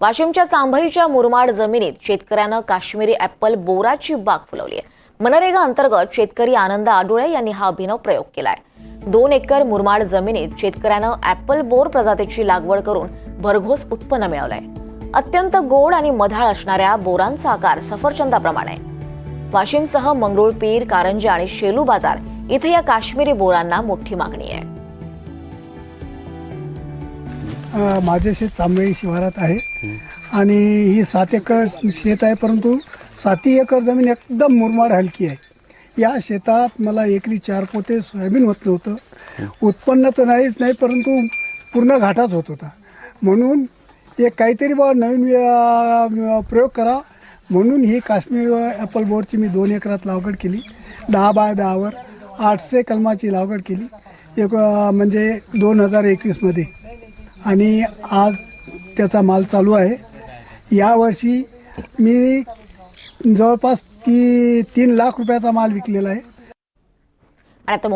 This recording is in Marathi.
वाशिमच्या चांभईच्या मुरमाड जमिनीत शेतकऱ्यानं काश्मीरी ऍपल बोराची बाग फुलवली आहे. मनरेगा अंतर्गत शेतकरी आनंद आडुळे यांनी हा अभिनव प्रयोग केला आहे दोन एकर मुरमाड जमिनीत शेतकऱ्यानं ऍपल बोर प्रजातीची लागवड करून भरघोस उत्पन्न मिळवलंय. अत्यंत गोड आणि मधाळ असणाऱ्या बोरांचा आकार सफरचंदाप्रमाणे आहे. वाशिमसह मंगरुळपीर कारंजे आणि शेलू बाजार इथे या काश्मीरी बोरांना मोठी मागणी आहे. माझे शेत चांबई शिवारात आहे. आणि ही सात एकर शेत आहे परंतु साती एकर जमीन एकदम मुरमाड हलकी आहे. या शेतात मला एकरी चार पोते सोयाबीन होत नव्हतं. उत्पन्न तर नाहीच नाही परंतु पूर्ण घाटाच होत होता. म्हणून एक काहीतरी बा नवीन प्रयोग करा. म्हणून ही काश्मीर ॲपल बोरची मी दोन एकरात लागवड केली. दहा बाय दहावर आठशे कलमाची लागवड केली. एक म्हणजे दोन हजार एकवीसमध्ये. आणि आज त्याचा माल चालू आहे. यावर्षी मी जवळपास ती तीन लाख रुपयाचा माल विकलेला आहे. आता